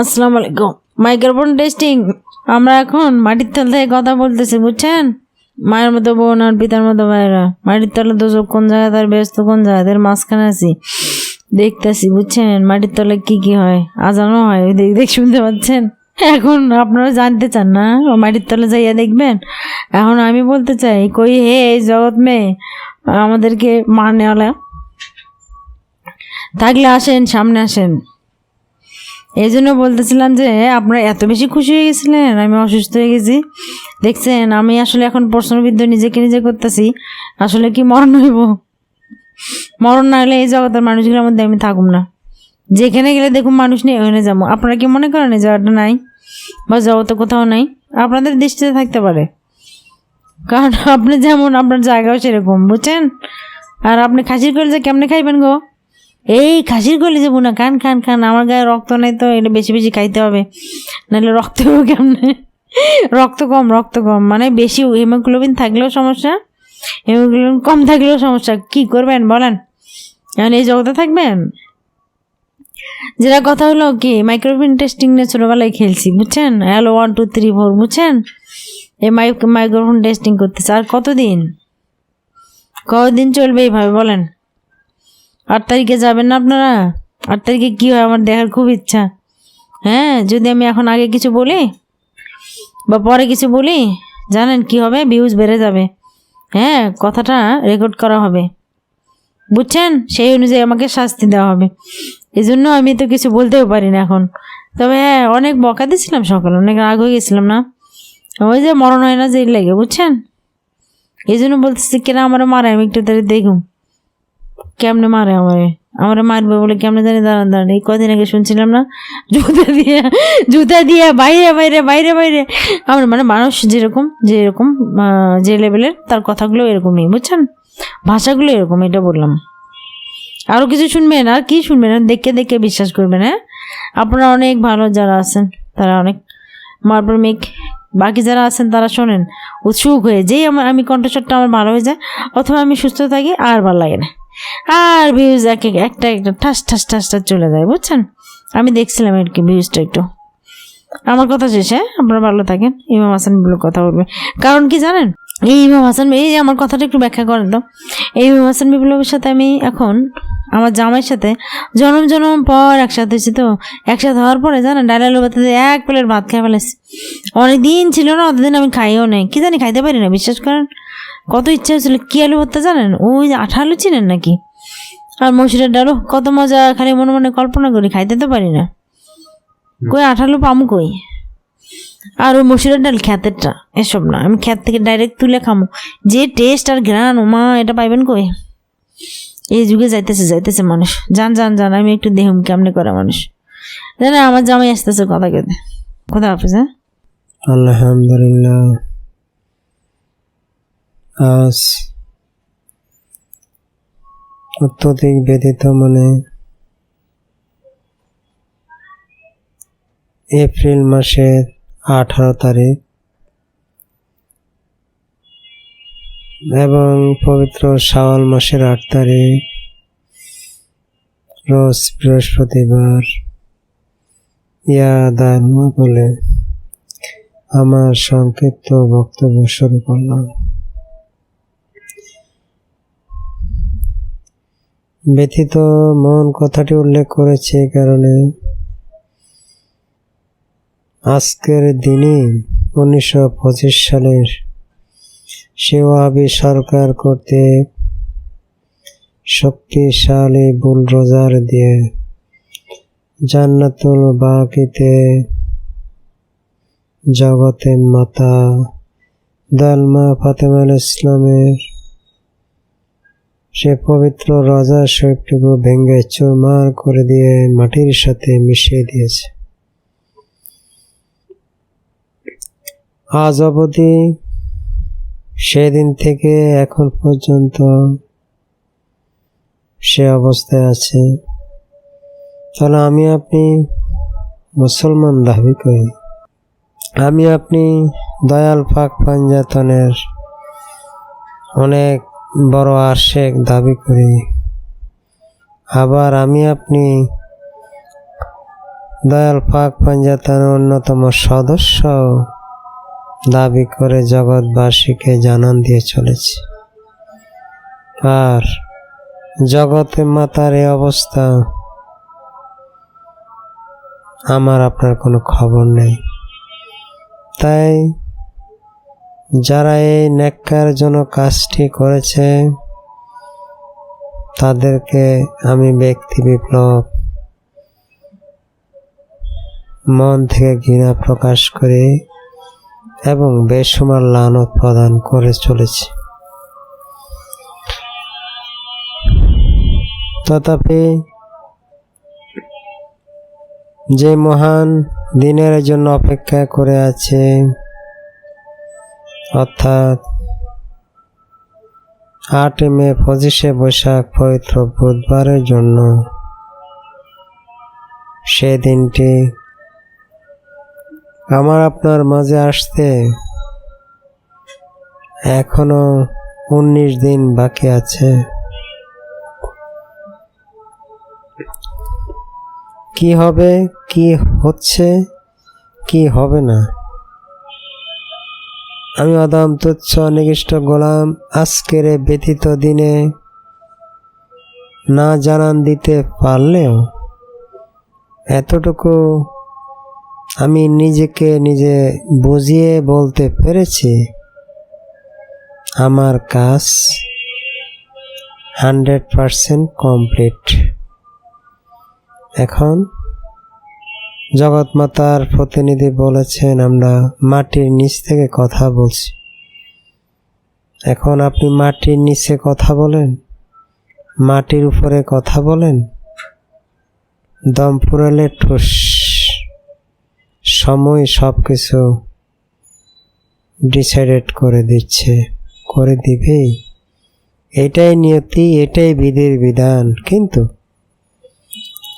আসসালামু আলাইকুম। Microphone testing আমরা এখন মাটির তল থেকে কথা বলতেছি, বুঝছেন? মায়ের মতো বোন আর পিতার মতো ভাইরা মাটির তলে তো কোন জায়গায় তার ব্যস্ত, কোন জায়গায় তার মাঝখানে আছি। দেখতেছি, বুঝছেন? মাটির তলে কি কি হয়? আজানো হয় দেখ দেখ শুনতে পাচ্ছেন? এখন আপনারা জানতে চান না? ও মাটির তলে যাইয়া দেখবেন? এখন আমি বলতে চাই, কই হে এই জগৎ মেয়ে? আমাদেরকে মারনেওয়ালা। থাকলে আসেন, সামনে আসেন। এই জন্য বলতেছিলাম যে, আপনারা এত বেশি খুশি হয়ে গেছিলেন, আমি অসুস্থ হয়ে গেছি। দেখছেন, আমি আসলে এখন প্রশ্নবিদ্ধ, নিজেকে নিজে করতেছি। আসলে কি মরণ হইব? মরণ না হলে এই জগতের মানুষগুলোর মধ্যে আমি থাকুম না। যেখানে গেলে দেখুন মানুষ নেই ওখানে যাব। আপনারা কি মনে করেন, এই জায়গাটা নাই? বা জগতে কোথাও নাই? আপনাদের দৃষ্টিতে থাকতে পারে। কারণ আপনি যেমন, আপনার জায়গাও সেরকম, বুঝছেন? আর আপনি খাসির কলিজা কেমনে খাইবেন গো? এই খাসির কলি যাব না, খান খান খান, আমার গায়ে রক্ত নেই তো এটা বেশি বেশি খাইতে হবে। নাহলে রক্ত কেমনে? রক্ত কম রক্ত কম মানে বেশি হিমোগ্লোবিন থাকলেও সমস্যা হিমোগ্লোবিন কম থাকলেও সমস্যা, কি করবেন বলেন? এখন এই জগতে থাকবেন? যেটা কথা হলো কি মাইক্রোফোন টেস্টিং নিয়ে ছোটোবেলায় খেলছি, বুঝছেন? Hello one two three four বুঝছেন? এই মাইক্রোফোন টেস্টিং করতেছে, আর কতদিন? কতদিন চলবে এইভাবে, বলেন? আট তারিখে যাবেন না আপনারা? আট তারিখে কী হয়? আমার দেখার খুব ইচ্ছা। হ্যাঁ যদি আমি এখন আগে কিছু বলি বা পরে কিছু বলি, জানেন কি হবে? ভিউজ বেড়ে যাবে। হ্যাঁ কথাটা রেকর্ড করা হবে। বুঝছেন? সেই অনুযায়ী আমাকে শাস্তি দেওয়া হবে। এই জন্য আমি তো কিছু বলতেও পারি না এখন। তবে হ্যাঁ অনেক বকা দিয়েছিলাম সকালে। অনেক রাগ হয়ে গেছিলাম না? ওই যে মরণ হয় না যে লেগে। বুঝছেন? এই জন্য বলতেছি, কেনা আমার মারে আমি একটু তাদের দেখুন। কেমনে মারে আমারে? আমারে মারবে বলে কেমনে জানি দাঁড়ান দাঁড়ান। এই কদিন আগে শুনছিলাম না? জুতা দিয়ে জুতা দিয়ে বাইরে বাইরে বাইরে বাইরে। আমার মানে মানুষ যেরকম যেরকম যে লেভেলের তার কথাগুলো এরকমই, বুঝছেন? ভাষাগুলো এরকম, এটা বললাম। আরও কিছু শুনবেন? আর কি শুনবেন? দেখে দেখে বিশ্বাস করবেন হ্যাঁ? আপনারা অনেক ভালো যারা আছেন, তারা অনেক মার্বল মেক বাকি যারা আছেন, তারা শোনেন, উৎসুক হয়ে যেই আমার, আমি কণ্ঠস্বরটা আমার ভালো হয়ে যায়, অথবা আমি সুস্থ থাকি, আর ভালো লাগে না। আর ভিউজ এক এক- একটা একটা ঠাস ঠাস ঠাস ঠাস চলে যায়, বুঝছেন? আমি দেখছিলাম আর কি ভিউজটা একটু। আমার কথা শেষ হ্যাঁ? আপনারা ভালো থাকেন। ইমাম হাসান বলে কথা বলবে। কারণ কি জানেন? এই ইমাম হাসান এই যে আমার কথাটা একটু ব্যাখ্যা করেন তো। এই ইমাম হাসান বিপ্লবের সাথে আমি এখন আমার জামাইয়ের সাথে জনম জনম পর একসাথে হয়েছি তো। একসাথে হওয়ার পরে জানেন ডাল আলু ভাতে এক প্লেট ভাত খেয়ে ফেলেছি। অনেক দিন ছিল না, অতদিন আমি খাইও নাই। কি জানি খাইতে পারি না, বিশ্বাস করেন? কত ইচ্ছা হয়েছিল কি আলু ভর্তা জানেন? ওই যে আঠা আলু চিনেন নাকি? আর মসুরের ডালও কত মজা খালি মনে মনে কল্পনা করি খাইতে তো পারি না। কই আঠালো পামু কই? আর ওই মসুরের ডাল খ্যাতেরটা এসব না আমি খ্যাত থেকে ডাইরেক্ট তুলে খামো। যে টেস্ট আর ঘ্রাণ ওমা এটা পাইবেন কই? এই যুগে যাইতেছে যাইতেছে মানুষ। যান যান যান আমি একটু দেহুম কেমনে করে মানুষ। জানে আমার জামাই আসতেছে কথা কেটে কোথা হাফিজ হ্যাঁ? আলহামদুলিল্লাহ। আজ অত্যধিক ব্যথিত মনে এপ্রিল মাসের আঠারো তারিখ এবং পবিত্র শাওয়াল মাসের আট তারিখ, রোজ বৃহস্পতিবার। ইয়া দান বলে আমার সংক্ষিপ্ত বক্তব্য শুরু করলাম। ব্যথিত মন কথাটি উল্লেখ করেছে কারণে। আজকের দিনে উনিশশো পঁচিশ সালের সেওয়াবি সরকার কর্তৃক শক্তিশালী বুলডোজার দিয়ে জান্নাতুল বাকিতে জগতে মাতা দালমা ফাতেমা ইসলামের সে পবিত্র রাজা শরীফটুকু ভেঙে চুরমার করে দিয়ে মাটির সাথে মিশিয়ে দিয়েছে। আজ অবধি সেদিন থেকে এখন পর্যন্ত সে অবস্থায় আছে। তাহলে আমি আপনি মুসলমান দাবি করি। আমি আপনি দয়াল পাক পাঞ্জাতনের অনেক বড় আশেক দাবি করি আবার আমি আপনি দয়াল পাক পাঞ্জাতার অন্যতম সদস্য দাবি করে জগৎবাসীকে জানান দিয়ে চলেছি। আর জগতে মাতার এই অবস্থা আমার আপনার কোনো খবর নেই। তাই যারা এই ন্যাক্কার জন্য কাজটি করেছে, তাদেরকে আমি ব্যক্তি বিপ্লব মন থেকে ঘৃণা প্রকাশ করে এবং বেসুমার লানত প্রদান করে চলেছি। তথাপি যে মহান দিনের জন্য অপেক্ষা করে আছে অর্থাৎ আট মে পঁচিশে বৈশাখ পবিত্র বুধবারের জন্য সে দিনটি আমার আপনার মাঝে আসতে এখনও উনিশ দিন বাকি আছে। কি হবে, কি হচ্ছে, কি হবে না? আমি অদম তুচ্ছ নিকৃষ্ট গোলাম আজকের ব্যতীত দিনে না জানান দিতে পারলেও এতটুকু আমি নিজেকে নিজে বুঝিয়ে বলতে পেরেছি, আমার কাজ হান্ড্রেড পারসেন্ট কমপ্লিট। এখন জগৎমাতার প্রতিনিধি বলেছেন, আমরা মাটির নিচ থেকে কথা বলছি। এখন আপনি মাটির নিচে কথা বলেন? মাটির উপরে কথা বলেন? দম ফুরালে ঠুস, সময় সব কিছু ডিসাইডেড করে দিচ্ছে, করে দিবেই এটাই নিয়তি, এটাই বিধির বিধান, কিন্তু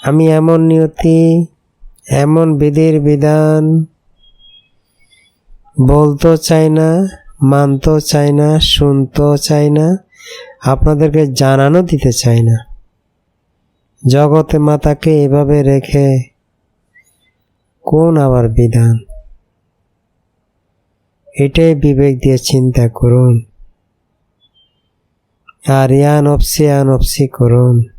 আমি এমন নিয়তি এমন বিধির বিধান বলতেও চাই না, মানতেও চাই না, শুনতেও চাই না, আপনাদেরকে জানানো দিতে চাই না। জগতে মাতাকে এভাবে রেখে কোন আবার বিধান? এটাই বিবেক দিয়ে চিন্তা করুন। আর অপসি, ইয়ান অপসি করুন।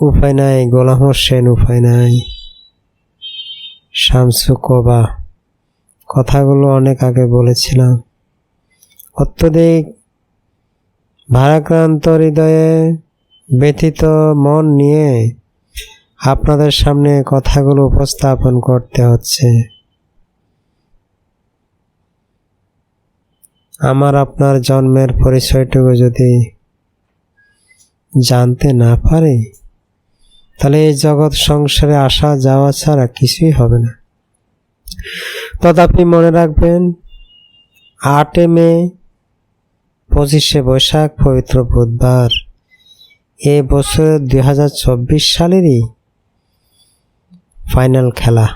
উপায় নাই, গোলাম হোসেন উপায় নাই। শামসু কবা, কথাগুলো অনেক আগে বলেছিলাম। অত্যধিক ভারাক্রান্ত হৃদয়ে ব্যথিত মন নিয়ে আপনাদের সামনে কথাগুলো উপস্থাপন করতে হচ্ছে। আমার আপনার জন্মের পরিচয়টুকু যদি জানতে না পারে তাহলে এই জগৎ সংসারে আসা যাওয়া ছাড়া কিছুই হবে না। তথাপি মনে রাখবেন, আটে মে, পঁচিশে বৈশাখ, পবিত্র বুধবার। এ বছর দুই হাজার চব্বিশ সালেরই ফাইনাল খেলা।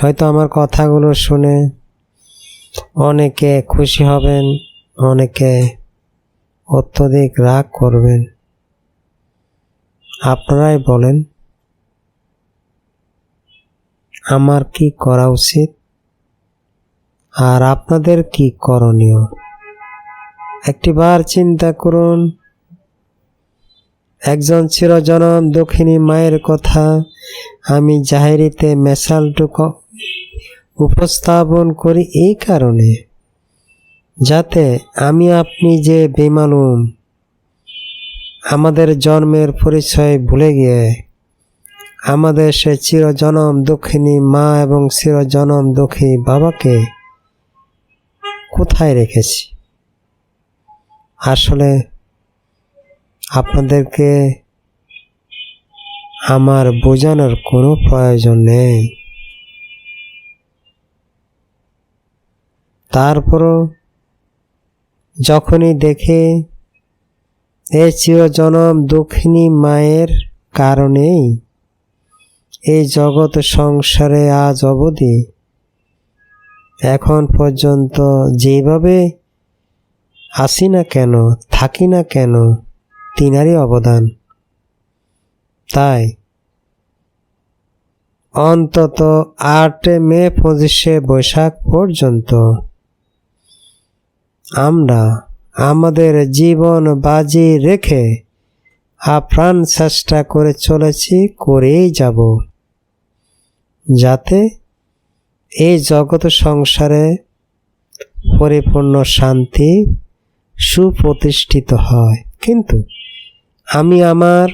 হয়তো আমার কথাগুলো শুনে অনেকে খুশি হবেন, অনেকে অত্যধিক রাগ করবেন। আপনারাই বলেন, আমার কি করা উচিত? আর আপনাদের কি করণীয়? একটিবার চিন্তা করুন, একজন চিরজনম দক্ষিণী মায়ের কথা আমি জাহেরিতে মেশালটুকু উপস্থাপন করি এই কারণে, যাতে আমি আপনি যে বেমালুম আমাদের জন্মের পরিচয় ভুলে গিয়ে, আমাদের সে চিরজনম দক্ষিণী মা এবং চিরজনম দক্ষিণী বাবাকে কোথায় রেখেছি? আসলে আপনাদেরকে আমার বোঝানোর কোনো প্রয়োজন নেই। তারপরও যখনই দেখে এ চিরজনম দক্ষিণী মায়ের কারণেই এই জগৎ সংসারে আজ অবধি। এখন পর্যন্ত যেভাবে আসি না কেন, থাকি না কেন, তিনারই অবদান। তাই অন্তত আট মে পঁচিশে বৈশাখ পর্যন্ত আমরা আমাদের জীবন বাজি রেখে আপ্রাণ চেষ্টা করে চলেছি, করেই যাব। যাতে এই জগৎ সংসারে পরিপূর্ণ শান্তি সুপ্রতিষ্ঠিত হয়। কিন্তু আমি আমার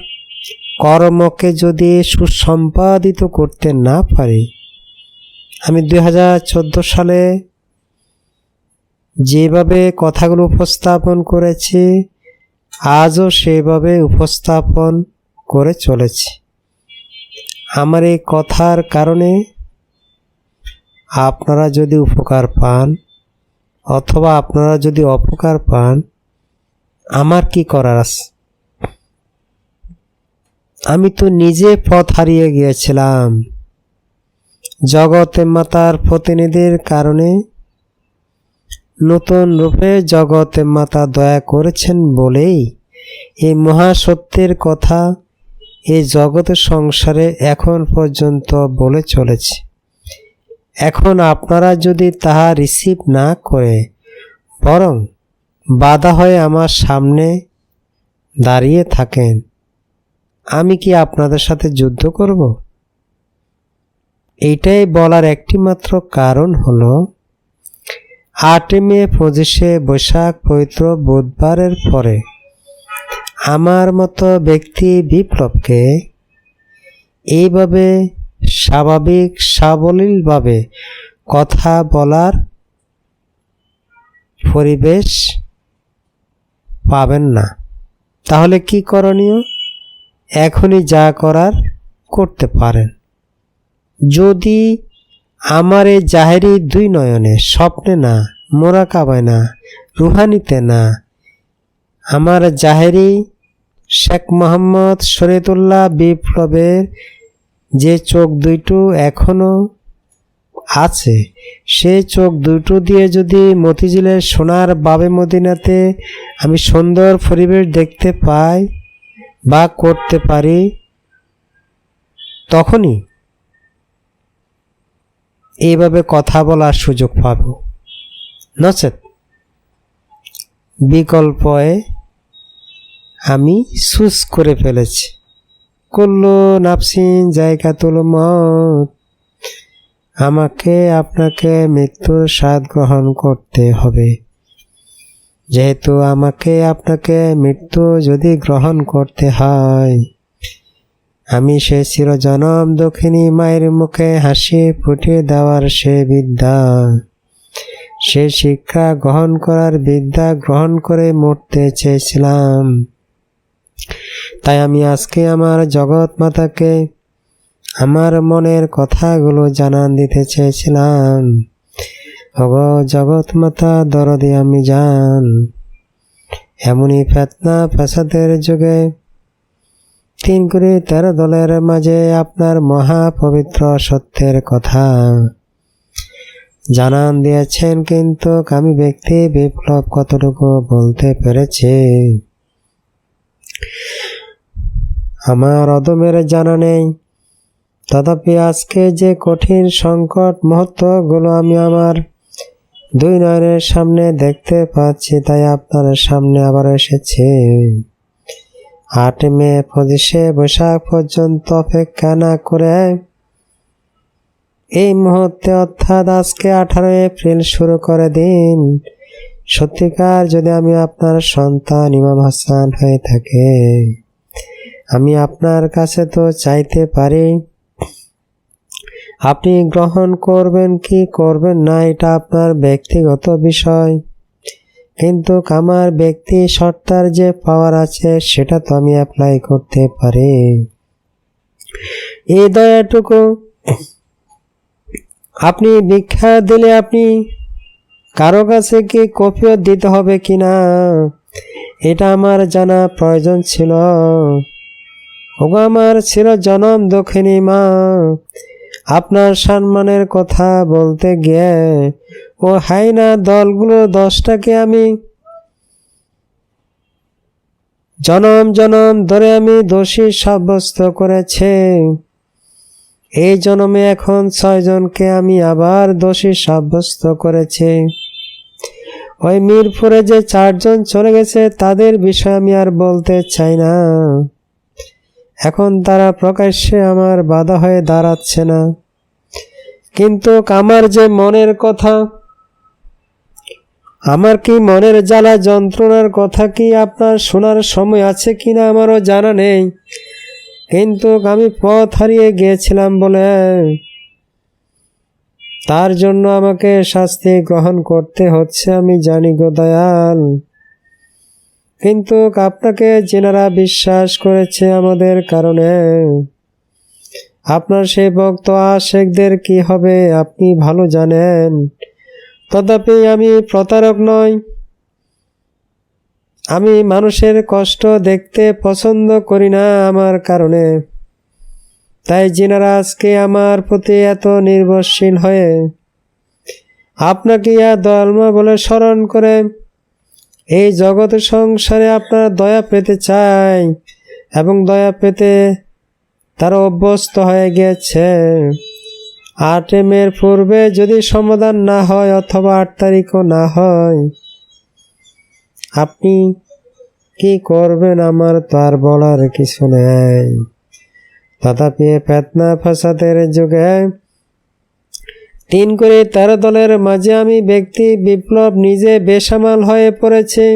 কর্মকে যদি সুসম্পাদিত করতে না পারি, আমি দু হাজার চোদ্দ সালে যেভাবে কথাগুলো উপস্থাপন করেছি, আজও সেভাবে উপস্থাপন করে চলেছি। আমার এই কথার কারণে আপনারা যদি উপকার পান, অথবা আপনারা যদি অপকার পান, আমার কি করার আছে? আমি তো নিজে পথ হারিয়ে গিয়েছিলাম। জগতে মাতার প্রতিনিধির কারণে নতুন রূপে জগতে মাতা দয়া করেছেন বলেই এই মহাসত্যের কথা এই জগৎ সংসারে এখন পর্যন্ত বলে চলেছে। এখন আপনারা যদি তাহা রিসিভ না করে, বরং বাধা হয়ে আমার সামনে দাঁড়িয়ে থাকেন, আমি কি আপনাদের সাথে যুদ্ধ করব? এইটাই বলার একটিমাত্র কারণ হলো আটই মে পঁচিশে বৈশাখ পবিত্র বুধবারের পরে আমার মতো ব্যক্তি বিপ্লবকে এইভাবে স্বাভাবিক, সাবলীলভাবে কথা বলার পরিবেশ পাবেন না। তাহলে কি করণীয়? এখনই যা করার করতে পারেন। যদি আমার এই জাহেরি দুই নয়নে স্বপ্নে না মোরাকাবায় না, রুহানিতে না। আমার জাহেরি শেখ মোহাম্মদ শরীয়তুল্লাহ বিপ্লবের যে চোখ দুইটো এখনও আছে, সে চোখ দুটো দিয়ে যদি মতিঝিলের সোনার বাবে মদিনাতে আমি সুন্দর পরিবেশ দেখতে পাই বা করতে পারি, তখনই এইভাবে কথা বলার সুযোগ পাব। নচেত বিকল্পে আমি সুস করে ফেলেছি। করল নাপসিন জায়গা তুলো, মত। আমাকে, আপনাকে মৃত্যুর স্বাদ গ্রহণ করতে হবে। যেহেতু আমাকে, আপনাকে মৃত্যু যদি গ্রহণ করতে হয় আমি সে চিরজনম দক্ষিণী মায়ের মুখে হাসি ফুটিয়ে দেওয়ার সে বিদ্যা। সে শিক্ষা গ্রহণ করার বিদ্যা গ্রহণ করে মরতে চেয়েছিলাম। তাই আমি আজকে আমার জগৎ মাতাকে আমার মনের কথাগুলো জানান দিতে চেয়েছিলাম। অগ জগৎ মাতা, দরদে আমি জান এমনই ফেতনা, ফাসাদের যুগে তিন করে তেরো দলের মাঝে আপনার মহা পবিত্র সত্যের কথা। জানান দিয়েছেন কিন্তু আমি ব্যক্তি বিপ্লব কতটুকু বলতে পেরেছি? আমার অদমের জানা নেই। তথাপি আজকে যে কঠিন সংকট মুহূর্তগুলো আমি আমার দুই নয়নের সামনে দেখতে পাচ্ছি, তাই আপনার সামনে আবার এসেছে। আট মে পঁচিশে বৈশাখ পর্যন্ত অপেক্ষা না করে। এই মুহূর্তে অর্থাৎ আজকে আঠারো এপ্রিল শুরু করে দিন। সত্যিকার যদি আমি আপনার সন্তান ইমাম হাসান হয়ে থাকে, আমি আপনার কাছে তো চাইতে পারি। আপনি গ্রহণ করবেন কি করবেন না, এটা আপনার ব্যক্তিগত বিষয়। কিন্তু আমার ব্যক্তি সত্তার যে পাওয়ার আছে, সেটা তো আমি অ্যাপ্লাই করতে পারি। এই দয়াটুকু আপনি ভিক্ষা দিলে আপনি কারও কাছে কি কপিও দিতে হবে কি না এটা আমার জানা প্রয়োজন ছিল। ওগো, আমার ছিল জনম দক্ষিণী মা। আপনার সম্মানের কথা বলতে গিয়ে ও হাইনা দলগুলো দশটাকে আমি। জনম জনম ধরে আমি দোষী সাব্যস্ত করেছে। এই জনমে এখন ছয়জনকে আমি আবার দোষী সাব্যস্ত করেছি। ওই মিরপুরে যে চারজন চলে গেছে, তাদের বিষয়ে আমি আর বলতে চাই না। এখন তারা প্রকাশ্যে আমার বাধা হয়ে দাঁড়াচ্ছে না। কিন্তু আমার যে মনের কথা আমার কি মনের জ্বালা যন্ত্রণার কথা কি আপনার শোনার সময় আছে কি না আমারও জানা নেই। কিন্তু আমি পথ হারিয়ে গিয়েছিলাম বলে তার জন্য আমাকে শাস্তি গ্রহণ করতে হচ্ছে, আমি জানি গো দয়াল। কিন্তু আপনাকে যেনারা বিশ্বাস করেছে আমাদের কারণে। আপনার সেই ভক্ত আশেকদের কি হবে আপনি ভালো জানেন। তথাপি আমি প্রতারক নই। আমি মানুষের কষ্ট দেখতে পছন্দ করি না আমার কারণে। তাই যিনারা আজকে আমার প্রতি এত নির্ভরশীল হয়ে আপনাকে ইয়া দয়ালমা বলে স্মরণ করে এই জগৎ সংসারে আপনার দয়া পেতে চাই এবং দয়া পেতে তারা অভ্যস্ত হয়ে গেছে। আট এর পূর্বে যদি সমাধান না হয় অথবা আট তারিখও না হয়, আপনি কি করবেন আমার তো আর বলার কিছু নেই। তথাপি এ ফেতনা ফাসাদের যুগে তিন করে তেরো দলের মাঝে আমি ব্যক্তি বিপ্লব নিজে বেসামাল হয়ে পড়েছে।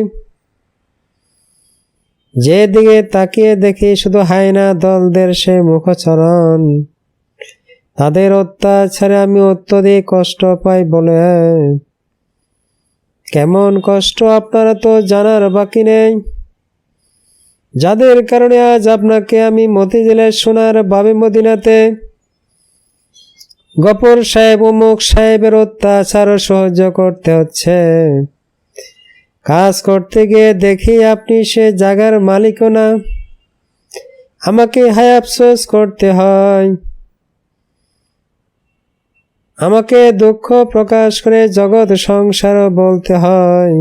যেদিকে তাকিয়ে দেখি শুধু হায়না দলদের সে মুখচরণ। তাদের অত্যাচারে আমি অত্যধিক কষ্ট পাই বলে। কেমন কষ্ট আপনারা তো জানার বাকি নেই। যাদের কারণে আজ আপনাকে আমি মতিঝিলের সোনার বাবে মদিনাতে গফর সাহেব অমুক সাহেবের অত্যাচার সহ্য করতে হচ্ছে। কাজ করতে গিয়ে দেখি আপনি সে জায়গার মালিকও না। আমাকে হায় আফসোস করতে হয়। আমাকে দুঃখ প্রকাশ করে জগৎ সংসারও বলতে হয়।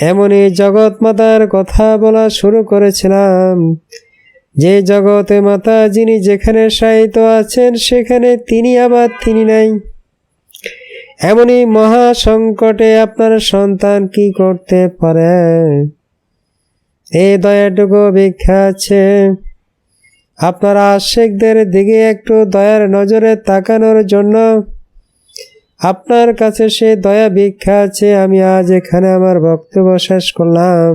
এমনই জগৎ মাতার কথা বলা শুরু করেছিলাম। যে জগতে মাতা যিনি যেখানে সাহিত্য আছেন, সেখানে তিনি আবার তিনি নাই। এমনই মহা সংকটে আপনার সন্তান কি করতে পারে? এই দয়াটুকু ভিক্ষা আছে। আপনার আশেকদের দিকে একটু দয়ার নজরে তাকানোর জন্য আপনার কাছে সে দয়া ভিক্ষা আছে, আমি আজ এখানে আমার বক্তব্য শেষ করলাম।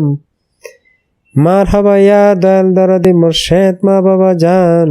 মার হাবা ইয়া দয়াল দরদি মোর্শেদ, মা বাবা যান